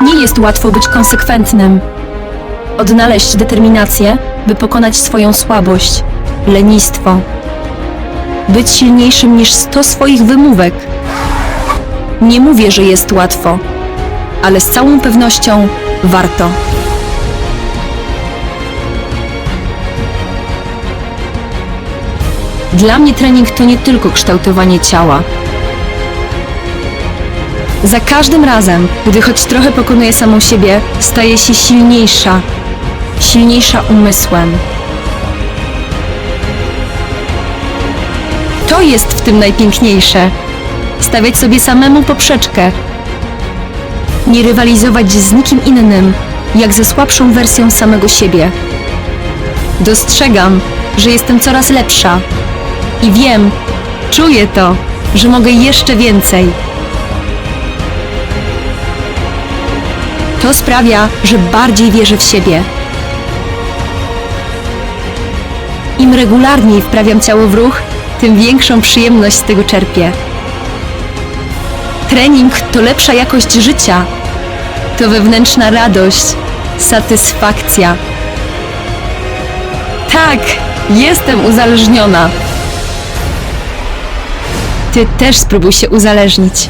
Nie jest łatwo być konsekwentnym. Odnaleźć determinację, by pokonać swoją słabość, lenistwo. Być silniejszym niż sto swoich wymówek. Nie mówię, że jest łatwo, ale z całą pewnością warto. Dla mnie trening to nie tylko kształtowanie ciała. Za każdym razem, gdy choć trochę pokonuję samą siebie, staję się silniejsza. Silniejsza umysłem. To jest w tym najpiękniejsze. Stawiać sobie samemu poprzeczkę. Nie rywalizować z nikim innym, jak ze słabszą wersją samego siebie. Dostrzegam, że jestem coraz lepsza. I wiem, czuję to, że mogę jeszcze więcej. To sprawia, że bardziej wierzę w siebie. Im regularniej wprawiam ciało w ruch, tym większą przyjemność z tego czerpię. Trening to lepsza jakość życia. To wewnętrzna radość, satysfakcja. Tak, jestem uzależniona. Ty też spróbuj się uzależnić.